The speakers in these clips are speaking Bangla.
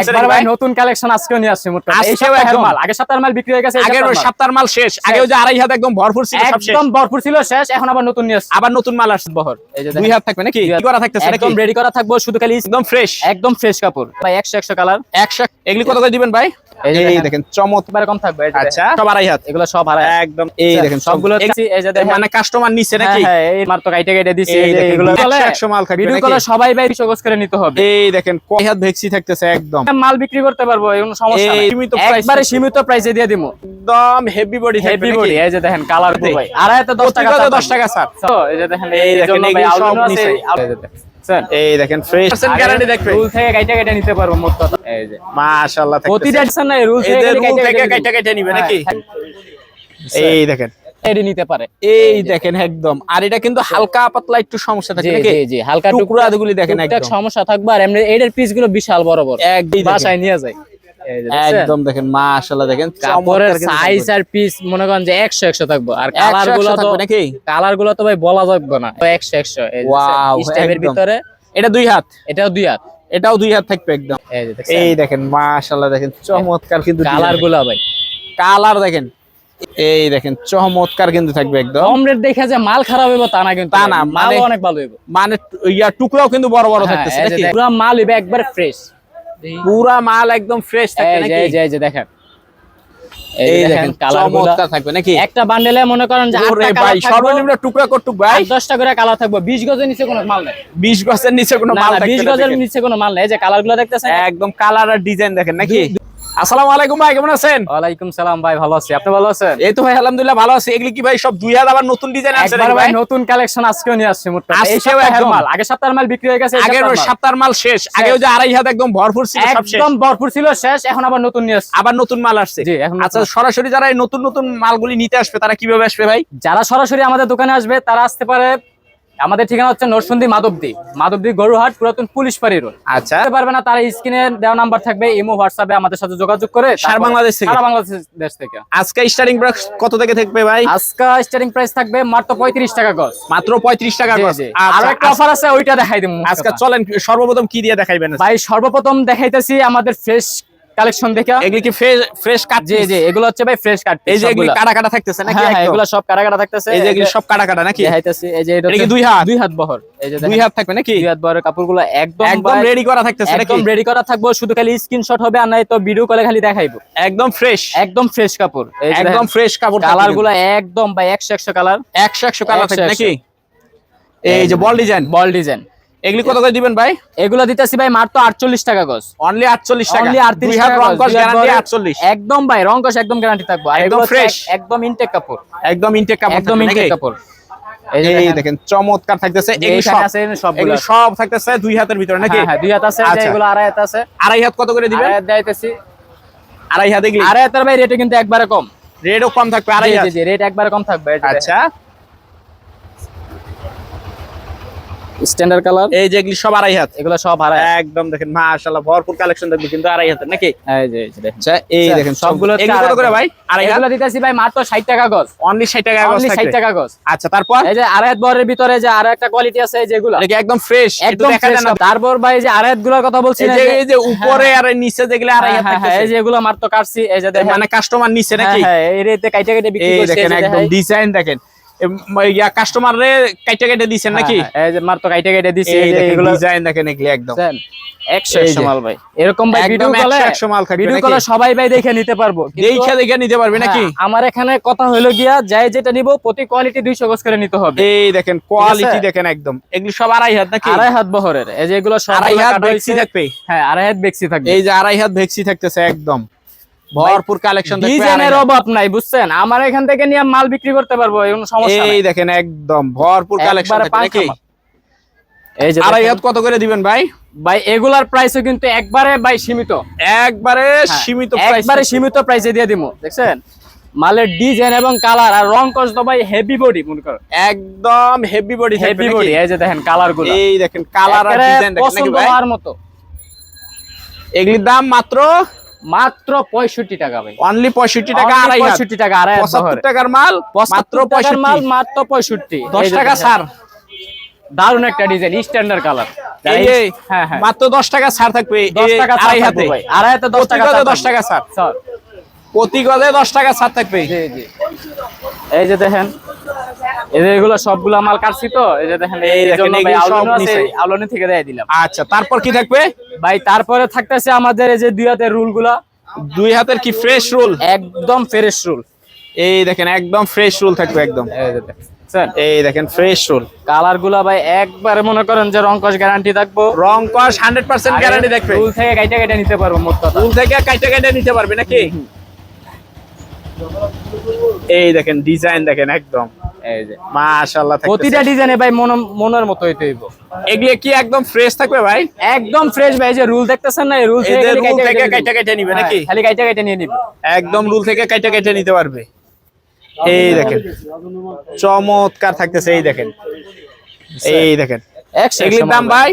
একবার ভাই নতুন কালেকশন আজকেও নিয়ে আসছে মোটটা এই সপ্তাহের মাল। আগে সপ্তাহের মাল বিক্রি হয়ে গেছে আগের সপ্তাহের মাল। শেষ আগে যে আড়াই হাত একদম ভরপুর ছিল সব শেষ। একদম ভরপুর ছিল শেষ। এখন আবার নতুন নিয়ে আসছে। আবার নতুন মাল আসছে। বহর। এই যে দুই হাত থাকবে নাকি? কি? করা থাকতেছে একদম রেডি করা থাকব শুধু খালি একদম ফ্রেশ একদম ফ্রেশ কাপড়। ভাই একশো একশো কালার একশো এগুলি কত করে দিবেন ভাই? এই দেখেন। দেখেন চমৎকার কম থাকবে আচ্ছা সব আড়াই হাত। এগুলো সব হারায় একদম এই দেখেন সবগুলো এই যে মানে কাস্টমার হ্যাঁ, নাকি? হ্যাঁ, এই মাত্র কাইটে দিছি এগুলো মাল থাকবে ভিডিও কলে সবাই ভাই করে নিতে হবে। এই দেখেন কয় হাত ভেক্সি থাকতেছে একদম। মাল বিক্রি করতে পারব কোনো সমস্যা নাই। সীমিত price একবারে সীমিত প্রাইসে দিয়ে দিমু। একদম হেভি বডি হেভি বডি এই যে দেখেন কালার। ভাই আড়াইতে 10 টাকা প্রতিটাতে 10 টাকা ছাড়। তো এই যে দেখেন এই দেখেন, সব নিচে। এই দেখেন এই দেখেন ফ্রেশ গ্যারান্টি দেখবে। রুল থেকে কাইটা নিতে পারব মোট কথা। এই যে। মাশাআল্লাহ প্রতিটা ডিজাইন রুল থেকে যে খালি রুল কাইটা থেকে কেটে কাইটা কাইটা নিবে নাকি? এই দেখেন। এডি নিতে পারে। এই দেখেন একদম। আর এটা কিন্তু হালকা পাতলা একটু সমস্যা থাকে জি জি হালকা টুকরা গুলি দেখেন একদম। সমস্যা থাকবে আর এমনি এটার পিসগুলো বিশাল বড় বড়। একদম বাসায় নিয়ে যায় এই? একদম দেখেন মাশাআল্লাহ দেখেন কাপড়ের সাইজ আর পিস মনে করেন যে একশো একশো থাকব। আর 100 কালারগুলো তো নাকি? কালারগুলো তো ভাই বলা যাবে না। একশো একশো Wow, স্টেপের। ভিতরে। এটা দুই হাত? এটাও দুই হাত। এটাও দুই হাত থাকবে একদম। এই এই দেখেন মাশাআল্লাহ দেখেন চমৎকার কিন্তু কালারগুলো ভাই। কালার দেখেন এই দেখেন চমৎকার কিন্তু থাকবে একদম। কম রেট দেখে যে মাল খারাপ হইব তা না কিন্তু। তা না, মাল মানে- অনেক ভালো হইব। মানে ইয়া টুকরাও কিন্তু বড় বড় থাকতেছে নাকি? পুরো মাল হইবে একবার ফ্রেশ পুরা মাল একদম ফ্রেশ থাকবে নাকি? এই যে এই যে দেখেন। এই দেখেন চমৎকার থাকবে নাকি? একটা বান্ডেলে মনে করেন যে আটটা ভাই সর্বনিম্ন টুকরা করটুক ভাই। আট দশটা করে কালার থাকবে। বিশ গজের নিচে কোনো মাল নেই। 20 গজের নিচে কোনো মাল না, থাকবে বিশ না গজের নিচে কোনো মাল নেই। এই যে কালারগুলো দেখতেছেন? একদম কালার আর ডিজাইন দেখেন নাকি? আসসালামু আলাইকুম ভাই কেমন আছেন? ওয়ালাইকুম সালাম ভাই ভালো আছি। আপনি ভালো আছেন? এই তো ভাই আলহামদুলিল্লাহ ভালো আছি। এগুলি কি ভাই সব দুই হাত আবার নতুন ডিজাইন আছে ভাই নতুন কালেকশন আজকেও নিয়ে আসছে মোট এই সপ্তাহের। মাল। আগে সপ্তাহের মাল বিক্রি হয়ে গেছে আগের সপ্তাহের মাল। শেষ। আগে ওই যে আড়াই হাত একদম ভরপুর ছিল সব শেষ। একদম ভরপুর ছিল শেষ। এখন আবার নতুন নিয়ে আসছে। আবার নতুন মাল আসছে। জি, এখন আচ্ছা সরাসরি যারা এই নতুন নতুন মালগুলি নিতে আসবে তারা কীভাবে আসবে ভাই? যারা সরাসরি আমাদের দোকানে আসবে তারা আসতে পারে আমাদের ঠিকানা হচ্ছে নরসুন্দি মাধবদী মাধবদী গরুহাট পুরাতন পুলিশ পাড়ি রোড। আচ্ছা। পারবে না তারা স্ক্রিনে দেওয়া নাম্বার থাকবে ইমো হোয়াটসঅ্যাপে আমাদের সাথে যোগাযোগ করে সারা বাংলাদেশ থেকে? সারা বাংলাদেশ দেশ থেকে। আজকে স্টার্টিং প্রাইস কত থেকে থাকবে ভাই? আজকে স্টার্টিং প্রাইস থাকবে মাত্র পঁয়ত্রিশ টাকা গজ। মাত্র পঁয়ত্রিশ টাকা জি, গজ। আচ্ছা, একটা অফার আছে ওইটা দেখাই দিব আজকে চলেন সর্বপ্রথম কি দিয়ে দেখাইবেন? ভাই সর্বপ্রথম দেখাইতেছি আমাদের ফ্রেশ কালেকশন দেখে। এগুলি কি ফ্রেশ ফ্রেশ কাট জি জি এগুলো হচ্ছে ভাই ফ্রেশ কাট এই যে এগুলি কাটা কাটা থাকতেছে নাকি হ্যাঁ হ্যাঁ, এগুলো সব কাটা কাটা থাকতেছে। এই যে এগুলি সব কাটা কাটা নাকি? দেখাইতেছি এই যে এটা দুই হাত? দুই হাত বহর। এই যে দুই হাত থাকবে নাকি? দুই হাত বহরের কাপড়গুলো একদম একদম রেডি করা থাকতেছে নাকি? একদম রেডি করা থাকব শুধু খালি স্ক্রিনশট হবে আর নাই তো ভিডিও কলে খালি দেখাইবো। একদম ফ্রেশ একদম ফ্রেশ কাপড়। একদম ফ্রেশ কাপড় কালারগুলো একদম ভাই একশো একশো কালার একশো একশো কালার থাকবে নাকি? এই যে বল ডিজাইন বল ডিজাইন এগুলি কত করে দিবেন ভাই? এগুলো দিতেছি ভাই মাত্র আটচল্লিশ টাকা গজ। অনলি আটচল্লিশ টাকা। Only 38 দুই হাত টাকা রং গজ, কস দুই হাত গ্যারান্টি বহরের- আটচল্লিশ। একদম ভাই রং কষ একদম গ্যারান্টি থাকব। একদম এগুলো ইনটেক কাপড়। একদম ইনটেক কাপড় একদম ইনটেক কাপড়। এই দেখেন, দেখেন চমৎকার থাকতেছে। যে সব থাকতেছে দুই হাতের ভিতরে নাকি? হ্যাঁ, হ্যাঁ, দুই হাত আছে আচ্ছা। এগুলো আড়াই হাত আছে। আড়াই হাত কত করে দিবেন? আড়াই হাত দেখাইতেছি আড়াই হাত এগুলি? আড়াই হাতের ভাই রেটে কিন্তু একবারে কম। রেটও কম থাকবে আড়াই হাত। রেট একবারে কম থাকবে আচ্ছা। স্ট্যান্ডার্ড কালার এই যে এগুলি সব আড়াই হাত। এগুলো সব হারায় একদম দেখেন মাশাআল্লাহ ভরপুর কালেকশন কিন্তু আড়াই হাতের নাকি? এই যে এই দেখেন। আচ্ছা এই আচ্ছা, দেখেন সবগুলো এগুলো কত করে ভাই? আড়াই হাত? এগুলো দিতেছি ভাই মাত্র 60 টাকা গজ। অনলি 60 টাকা গজ অনলি 60 টাকা গজ। আচ্ছা তারপর? এই যে আড়াই হাত বরের ভিতরে যে আরও একটা কোয়ালিটি আছে এই যেগুলো এটা একদম ফ্রেশ একদম দেখা যায় না? তারপর ভাই এই যে আড়াই হাতগুলোর কথা বলছি এই যে এই যে উপরে আর নিচে যেগুলো আড়াই হ্যাঁ, হাত হ্যাঁ, হ্যাঁ, এই থাকতেছে। যে এগুলো মাত্র কাটছি এই যে মানে কাস্টমার নিচে হ্যাঁ, নাকি? হ্যাঁ, এই রেতে কাইটে কাইটে বিক্রি করছে দেখেন একদম ডিজাইন দেখেন। ইয়া কাস্টমার রে কাইটে কাইটে দিছেন হ্যাঁ, নাকি? হ্যাঁ, এই যে কাইটে কাইটে দিছি দেখেন এগুলো ডিজাইন দেখেন এগুলি একদম। বুঝছেন? একশো এই একশো যে। মাল ভাই। এরকম ভাই ভিডিও কলে 100 মাল থাকবে ভিডিও কলে সবাই ভাই দেখে নিতে পারব। দেখে দেখে নিতে পারবে নাকি? হ্যাঁ, আমার এখানে কথা হলো গিয়া যাই যেটা নিব প্রতি কোয়ালিটি দুইশো গজ করে নিতে হবে। এই দেখেন কোয়ালিটি দেখেন একদম। এগুলি সব আড়াই হাত নাকি? আড়াই হাত বহরের। এই যে এগুলো সব আড়াই হাত ভেক্সি থাকবে। হ্যাঁ আড়াই হাত থাকবে। এই যে আড়াই হাত ভেক্সি থাকতেছে একদম। ভরপুর কালেকশন ডিজাইনের অভাব নাই বুঝছেন? আমার এখান থেকে নিয়ে মাল বিক্রি করতে পারব কোনো সমস্যা এই দেখেন একদম ভরপুর কালেকশন নাকি? এই যে আড়াই হাত কত করে দিবেন ভাই? ভাই এগুলার প্রাইসও কিন্তু একবারে ভাই সীমিত। একবারে হ্যাঁ, সীমিত প্রাইস একবারে সীমিত প্রাইসে দিয়ে দিমু দেখছেন? মালের ডিজাইন এবং কালার আর রং কস তো ভাই হেভি বডি মনে করো একদম হেভি বডি হেভি বডি এই যে দেখেন কালারগুলো। এই দেখেন কালার আর ডিজাইন দেখেন নাকি পছন্দ হওয়ার মতো। এগুলির দাম মাত্র মাত্র পঁয়ষট্টি টাকা ভাই। অনলি পঁয়ষট্টি টাকা আড়াই 65 টাকা আড়াই পঁচাত্তর টাকার মাল মাত্র 75 টাকার মাল মাত্র পঁয়ষট্টি। দশ টাকা। ছাড়। দারুণ একটা ডিজাইন স্ট্যান্ডার্ড কালার হ্যাঁ হ্যাঁ। মাত্র দশ টাকা ছাড় থাকবে দশ টাকা আড়াই হাতে। আড়াই হাতে দশ টাকা দশ টাকা ছাড়। স্যার প্রতি গজে দশ টাকা ছাড় থাকবে। এই যে দেখেন এগুলো সবগুলো মাল কাটছি তো এই যে দেখেন এই। আউলনি থেকে দিয়ে দিলাম। আচ্ছা তারপর কি থাকবে? ভাই তারপরে থাকতেছে আমাদের এই যে দুই হাতের রুলগুলা দুই হাতের কি ফ্রেশ রোল একদম ফ্রেশ রুল এই দেখেন একদম ফ্রেশ রোল থাকবে একদম। এই এই দেখেন ফ্রেশ রোল কালারগুলা ভাই একবারে মনে করেন যে রংকশ গ্যারান্টি থাকব। রং কস হান্ড্রেড পার্সেন্ট গ্যারান্টি দেখবে রুল থেকে কাইটা কাইটা নিতে পারব মোট কথা। রুল থেকে কাইটা কাইটা নিতে পারবে নাকি? এই দেখেন ডিজাইন দেখেন একদম। এই যে। মাশাআল্লাহ প্রতিটা ডিজাইনে ভাই মন মনের মতো হইতে হইব। এগুলো কি একদম ফ্রেশ থাকবে ভাই? একদম ফ্রেশ ভাই যে রুল দেখতেছেন না রুল থেকে রুল থেকে কাইটা কাইটা কাইটা নিবে নিবে। নাকি? খালি কাইটা কাইটা নিয়ে নিবে। একদম রুল থেকে কাইটা কাইটা নিতে পারবে। এই দেখেন চমৎকার থাকতেছে এই দেখেন। এই দেখেন। এগুলির দাম ভাই।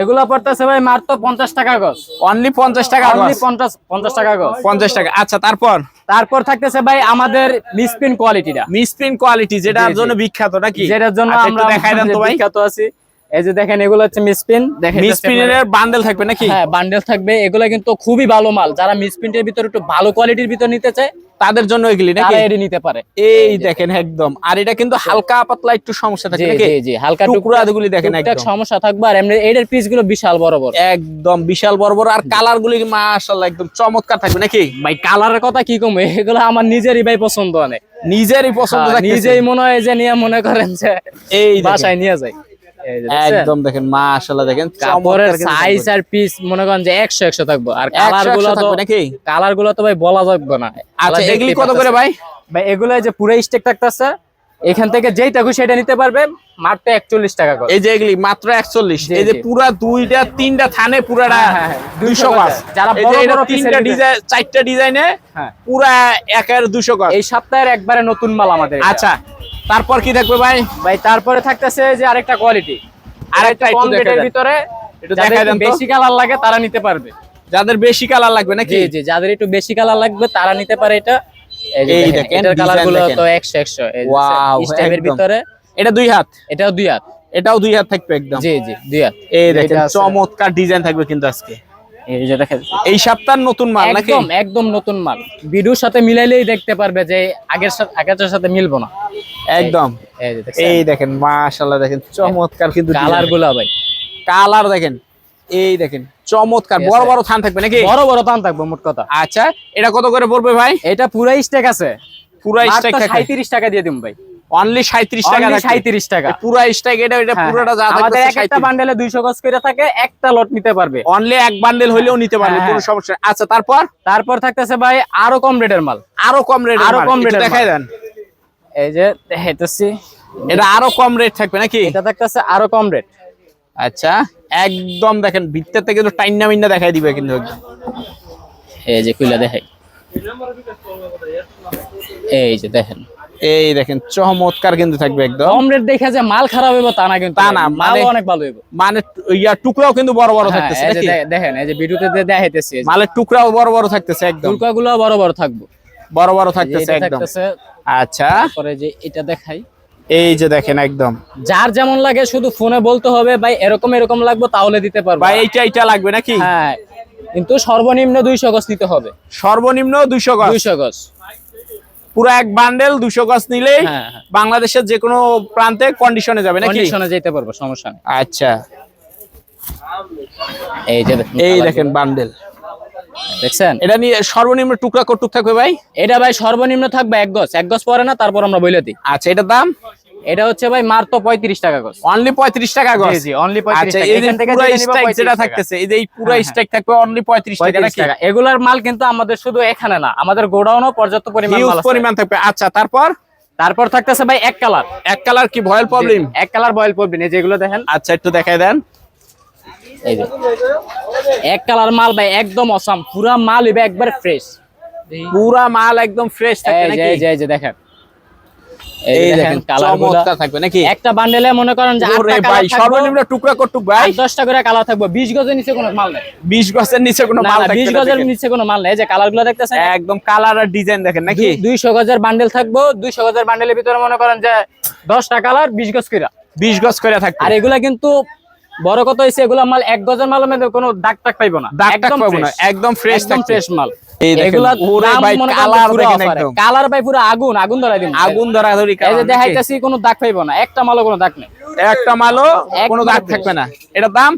এগুলো পড়তেছে ভাই মাত্র পঞ্চাশ টাকা গজ। অনলি পঞ্চাশ টাকা পঞ্চাশ পঞ্চাশ টাকা গজ। পঞ্চাশ টাকা। আচ্ছা তারপর? তারপর থাকতেছে ভাই আমাদের মিসপিন কোয়ালিটিটা মিসপ্রিন কোয়ালিটি যেটার। জন্য বিখ্যাত নাকি? যেটার জন্য আচ্ছা, আমরা দেখাই দেন তো ভাই। বিখ্যাত আছে। এই যে দেখেন এগুলো হচ্ছে মিসপিন দেখেন মিসপ্রিনের বান্ডেল থাকবে নাকি? হ্যাঁ বান্ডেল থাকবে। এগুলো কিন্তু খুবই ভালো মাল। যারা মিসপ্রিন্টের ভিতর একটু ভালো কোয়ালিটির ভিতর নিতে চায় তাদের জন্য এগুলি নাকি? এটি নিতে পারে। এই দেখেন একদম। আর এটা কিন্তু হালকা পাতলা একটু সমস্যা থাকে নাকি? জি জি হালকা টুকরা গুলি দেখেন একদম। সমস্যা থাকবে আর এমনি এটার পিসগুলো বিশাল বড় বড়। একদম বিশাল বড় বড়। আর কালার গুলি মাশাআল্লাহ একদম চমৎকার থাকবে নাকি? ভাই কালারের কথা কি কম? এগুলো আমার নিজেরই ভাই পছন্দ অনেক। নিজেরই পছন্দ হ্যাঁ, নিজেই মনে হয় যে নিয়ে মনে করেন যে এই। বাসায় নিয়ে যায়? একদম দেখেন মাশাআল্লাহ দেখেন কাপড়ের সাইজ আর পিস মনে করেন যে একশো একশো থাকব। আর 100 কালারগুলো তো নাকি? কালারগুলো তো ভাই বলা যাবে না। আচ্ছা এগুলি কত করে ভাই? ভাই এগুলো যে পুরো স্টেক থাকতেছে এখান থেকে যেইটা খুশি সেটা নিতে পারবে মাত্র একচল্লিশ টাকা করে। এই যে এগুলি মাত্র একচল্লিশ। জি, এই যে। পুরা দুইটা তিনটা থানে পুরাটা হ্যাঁ, হ্যাঁ, হ্যাঁ, 200 গজ গজ। যারা বড় বড় তিনটা ডিজাইন চারটা ডিজাইনে হ্যাঁ। পুরা একের দুশো গজ। এই সপ্তাহের একবারে নতুন মাল আমাদের আচ্ছা তারপর কি থাকবে ভাই? ভাই তারপরে থাকতেছে যে আরেকটা কোয়ালিটি আরেকটা কম রেটের ভিতরে একটু দেখাই দেন বেশি কালার লাগে তারা নিতে পারবে। যাদের বেশি কালার লাগবে নাকি? জি জি যাদের একটু বেশি কালার লাগবে তারা নিতে পারে এটা। এই দেখেন, দেখেন, কালার design গুলো দেখেন। তো একশো একশো। Wow, স্টেপের একদম। ভিতরে। এটা দুই হাত? এটাও দুই হাত। এটাও দুই হাত থাকবে একদম। জি জি দুই হাত। এই দেখেন চমৎকার ডিজাইন থাকবে কিন্তু আজকে। এই যে দেখেন। এই সপ্তাহের নতুন মাল নাকি? একদম একদম নতুন মাল। ভিডিওর সাথে মিলাইলেই দেখতে পারবে যে আগের সাথে আগেরটার সাথে মিলবো না। একদম। এই দেখেন মাশাআল্লাহ দেখেন চমৎকার কিন্তু কালারগুলা ভাই। কালার দেখেন এই দেখেন চমৎকার। বড় বড় থান থাকবে নাকি? বড় বড় টান থাকব মোট কথা। আচ্ছা এটা কত করে পড়বে ভাই? এটা পুরাই স্টেক আছে। পুরা স্ট্রাইক থাকে সাঁত্রিশ টাকা দিয়ে দিম ভাই। অনলি 37 টাকা থাকবে সাঁত্রিশ টাকা। পুরা স্ট্রাইক এটা এটা হ্যাঁ, পুরোটা যা আমাদের একটা বান্ডেলে দুইশো গজ করে থাকে একটা লট নিতে পারবে। অনলি এক বান্ডেল হইলেও নিতে পারবে হ্যাঁ, কোনো হ্যাঁ। সমস্যা আচ্ছা তারপর? তারপর থাকতেছে ভাই আরও কম রেটের মাল। আরও কম রেট আরও কম রেট দেখাই দেন। এই যে দেখাইতেছি। এটা আরও কম রেট থাকবে নাকি? এটা থাকতেছে আরও কম রেট। আচ্ছা একদম দেখেন ভিতর থেকে তো টাইনা মিন্না দেখাই দিবে কিন্তু একদম। এই যে খুলে দেখাই। এই যে দেখেন। এই দেখেন চমৎকার কিন্তু থাকবে একদম। কম রেট দেখে যে মাল খারাপ হইব তা না কিন্তু। তা না, মাল মানে- অনেক ভালো হইব। মানে ইয়া টুকরাও কিন্তু বড় বড় হ্যাঁ, থাকতেছে দেখেন এই যে ভিডিওতে দেখাইতেছি মালের টুকরাও বড় বড় থাকতেছে একদম। ফুলকা গুলো বড় বড় থাকব। বড় বড় থাকতেছে একদম। আচ্ছা। তারপরে যে এটা দেখাই। এই যে দেখেন একদম। যার যেমন লাগে শুধু ফোনে বলতে হবে ভাই এরকম এরকম লাগবে তাহলে দিতে পারব। ভাই এইটা এইটা লাগবে নাকি? হ্যাঁ কিন্তু সর্বনিম্ন দুইশো গজ নিতে হবে। সর্বনিম্ন দুইশো গজ। দুইশো গজ। পুরো এক বান্ডেল দুশো গজ নিলেই হ্যাঁ হ্যাঁ। বাংলাদেশের যে কোনো প্রান্তে কন্ডিশনে যাবে নাকি? কন্ডিশনে যেতে পারব সমস্যা নেই। আচ্ছা। এই যে এই দেখেন বান্ডেল দেখছেন? এটা নিয়ে সর্বনিম্ন টুকরা কটুক থাকবে ভাই? এটা ভাই সর্বনিম্ন থাকবে এক গজ। এক গজ পরে না তারপর আমরা বইলে দিই। আচ্ছা এটার দাম? এটা হচ্ছে ভাই মার তো পঁয়ত্রিশ টাকা গজ। অনলি পঁয়ত্রিশ টাকা গজ? জি জি অনলি পঁয়ত্রিশ আচ্ছা টাকা। এখান থেকে পুরো যেটা 35 থাকতেছে এই যে এই পুরো হ্যাঁ, হ্যাঁ। থাকবে অনলি পঁয়ত্রিশ টাকা নাকি? এগুলার মাল কিন্তু আমাদের শুধু এখানে না আমাদের গোডাউনও পর্যাপ্ত পরিমাণ মাল আছে। পরিমাণ থাকবে। আচ্ছা তারপর? তারপর থাকতেছে ভাই এক কালার এক কালার কি ভয়েল প্রবলেম এক কালার ভয়েল প্রবলেম এই যেগুলো দেখেন। আচ্ছা একটু দেখাই দেন। এই যে। এক কালার মাল ভাই একদম অসাম পুরা মাল হবে একবার ফ্রেশ পুরা মাল একদম ফ্রেশ যে নাকি? এই যে এই যে দেখেন। এই এই দেখেন দেখেন কালার থাকবে নাকি? একটা বান্ডেলে মনে করেন যে ভাই সর্বনিম্ন টুকরা কটুক ভাই। আট দশটা করে কালার থাকবে। বিশ গজের নিচে কোনো মাল নেই। 20 গজের নিচে কোনো মাল থাকবে বিশ না গজের নিচে কোনো মাল নেই। এই যে কালার দেখতেছেন? একদম কালার আর ডিজাইন দেখেন নাকি? দুইশো গজের বান্ডেল থাকব। দুইশো গজের বান্ডেলের ভিতরে মনে করেন যে দশটা কালার বিশ গজ কিরা বিশ গজ করে থাকবে। আর এগুলা কিন্তু বড় কথা হয়েছে এগুলা মাল এক গজের মালের মধ্যে কোনো দাগ টাগ পাইবো দাগ না। একদম ফ্রেশ একদম ফ্রেশ মাল। এই দেখেন, এগুলা ওরে দাম ভাই, করেন কালার পুরো দেখেন offer এ। একদম। কালার ভাই পুরো আগুন আগুন ধরাই দিন আগুন ধরা ধরি দেখাইতেছি কোনো দাগ পাইবো না একটা মালও কোনো দাগ নেই। একটা মালও কোনো দাগ থাকবে না। এটার দাম?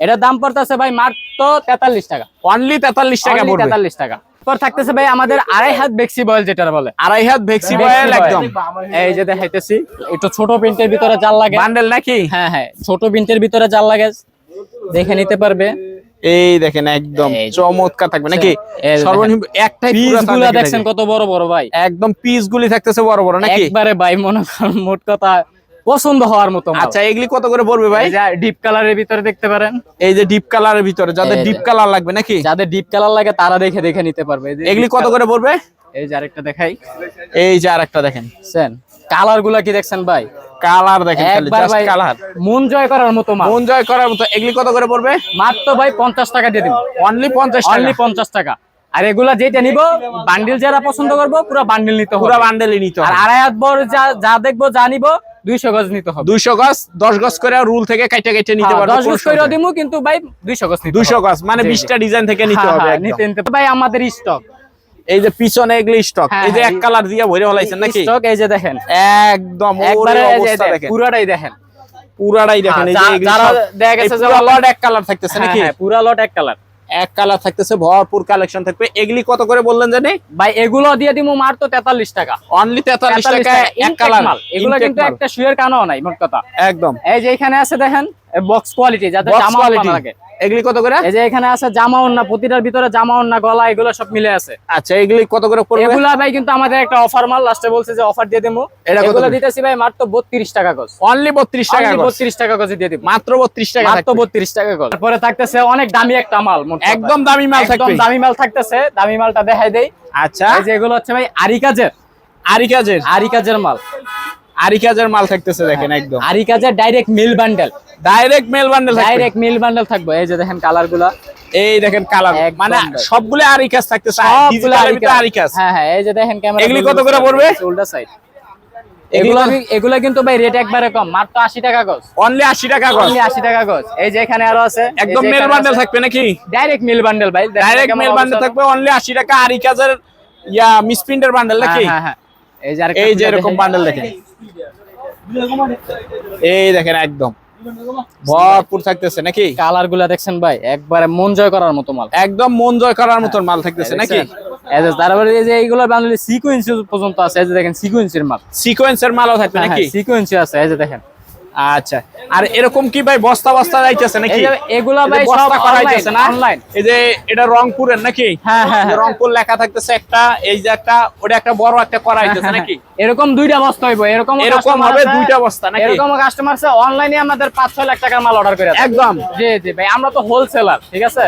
এটার দাম পড়তেছে ভাই মাত্র তেতাল্লিশ টাকা। অনলি তেতাল্লিশ টাকা তেতাল্লিশ টাকা। পর থাকতেছে ভাই আমাদের আড়াই হাত বয়েল যেটা বলে। আড়াই হাত ভেক্সি বয়েল একদম। এই যে দেখাইতেছি একটু ছোট প্রিন্টের ভিতরে জাল লাগে। বান্ডেল নাকি? হ্যাঁ হ্যাঁ ছোট প্রিন্টের ভিতরে জাল লাগে। দেখে নিতে পারবে। এই দেখেন একদম চমৎকার থাকবে। নাকি? সর্বনিম্ন একটাই পিসগুলা দেখছেন দেখেন। কত বড় বড় ভাই। একদম পিস গুলি থাকতেছে বড় বড় নাকি? একবারে ভাই মনে মোট কথা পছন্দ হওয়ার মতো আচ্ছা এগুলি কত করে পড়বে ভাই? ডিপ কালারের ভিতরে দেখতে পারেন। এই যে ডিপ কালারের ভিতরে যাদের ডিপ কালার লাগবে নাকি? যাদের ডিপ কালার লাগে তারা দেখে দেখে নিতে পারবে। যে এগুলি কত করে পড়বে? এই যে আরেকটা দেখাই। এই যে আরেকটা দেখেন। কালারগুলা কি দেখছেন ভাই? কালার দেখেন জাস্ট কালার মন জয় করার মতো মন জয় করার মতো এগুলি কত করে পড়বে? মাত্র ভাই পঞ্চাশ টাকা দিয়ে দিব। অনলি পঞ্চাশ টাকা। অনলি পঞ্চাশ টাকা। আর এগুলা যেটা নিব বান্ডিল যারা পছন্দ করব পুরো বান্ডিল নিতে হবে। পুরো বান্ডেলই নিতে আর আড়াই হাত বড় যা যা দেখব যা নিব দুইশো গজ নিতে হবে। দুইশো গজ দশ গজ করে রুল থেকে কাইটে কাইটে নিতে হ্যাঁ, পারবে দশ গজ করে। দিমু কিন্তু ভাই দুইশো গজ নিতে। গজ মানে জি, জি। বিশটা ডিজাইন থেকে নিতে হ্যাঁ, হবে হ্যাঁ, নিতে নিতে। ভাই আমাদের স্টক এই যে পিছনে এগুলি স্টক হ্যাঁ, এই যে হ্যাঁ, এক কালার দিয়ে ভরে হলাইছেন নাকি? স্টক এই যে দেখেন। একদম পুরাটাই দেখেন। পুরাটাই দেখেন এই যে যারা দেখা গেছে যে lot এক কালার থাকতেছে হ্যাঁ, নাকি? হ্যাঁ, পুরা লট এক কালার এক কালার থাকতেছে ভরপুর কালেকশন থাকবে। এগুলি কত করে বললেন জানি? ভাই এগুলো দিয়ে দিমু মার তো তেতাল্লিশ টাকা। অনলি তেতাল্লিশ 43 টাকা। এক কালার মাল। এগুলো কিন্তু একটা শুয়ের কানও নাই মোট কথা। একদম। এই যে এখানে আছে দেখেন বক্স কোয়ালিটি Box জামা। লাগে। এগুলি কত করে? এই যে এখানে আছে জামা ওন্না প্রতিটার ভিতরে জামা ওন্না গলা এগুলো সব মিলে আছে। আচ্ছা এগুলি কত করে পড়বে? এগুলা ভাই কিন্তু আমাদের একটা অফার মাল লাস্টে বলছে যে অফার দিয়ে দেবো এটা কত দিতেছি ভাই মাত্র বত্রিশ টাকা গজ অনলি বত্রিশ টাকা গজ। বত্রিশ টাকা গজে দিয়ে দিব। মাত্র বত্রিশ টাকা মাত্র থাকবে। বত্রিশ টাকা গজ তারপরে থাকতেছে অনেক দামি একটা মাল একদম দামি মাল একদম দামি মাল থাকতেছে দামি মালটা দেখাই দেই। আচ্ছা। এই যে এগুলো হচ্ছে ভাই আরি কাজের আরি কাজের আরি কাজের মাল। আরি কাজের মাল থাকতেছে দেখেন একদম। আরি কাজের direct mill bundle direct mail bundle direct mill bundle থাকবে। এই যে দেখেন কালারগুলা। এই দেখেন কালার মানে। সবগুলো আরি কাজ থাকতেছে। সবগুলো আরি কাজ। হ্যাঁ হ্যাঁ এই যে দেখেন ক্যামেরা এগুলি কত করে পড়বে? উল্টা সাইড এগুলো- এগুলো এগুলো কিন্তু ভাই রেট একবারে কম। মাত্র আশি টাকা গজ অনলি আশি টাকা গজ অনলি আশি টাকা গজ এই যে এখানে আরও আছে। একদম মেল বান্ডেল থাকবে নাকি? ডাইরেক্ট মিল বান্ডেল ভাই। ডাইরেক্ট মেল বান্ডেল থাকবে। অনলি আশি টাকা আরি কাজের ইয়া মিসপ্রিন্টের বান্ডেল নাকি? হ্যাঁ, হ্যাঁ, হ্যাঁ। এই যে এই যে এরকম বান্ডেল দেখেন। এই দেখেন একদম। ভরপুর থাকতেছে নাকি? কালারগুলা দেখছেন ভাই একবারে মন জয় করার মতো মাল। একদম মন জয় করার মতন মাল থাকতেছে নাকি? দেখছেন? তারপরে এই যে এইগুলো বান্ডেল সিকোয়েন্সি পর্যন্ত আছে এই যে দেখেন সিকোয়েন্সির মাল। সিকোয়েন্সের মালও থাকবে নাকি? সিকোয়েন্সি আছে এই যে দেখেন। আচ্ছা। আর এরকম কি ভাই বস্তা বস্তা যাইতেছে নাকি? এগুলা ভাই সব বস্তা করা অনলাইন না? অনলাইন এই যে এটা রংপুরের নাকি? হ্যাঁ, হ্যাঁ, হ্যাঁ। রংপুর লেখা থাকতেছে একটা এই যে একটা ওটা একটা বড় একটা করা হইতেছে নাকি? এরকম দুইটা বস্তা হইব এরকম এরকম হবে দুইটা বস্তা নাকি? এরকম কাস্টমার আছে অনলাইনে আমাদের পাঁচ ছয় লাখ টাকার মাল অর্ডার করে। একদম। জি জি ভাই আমরা তো হোলসেলার ঠিক আছে?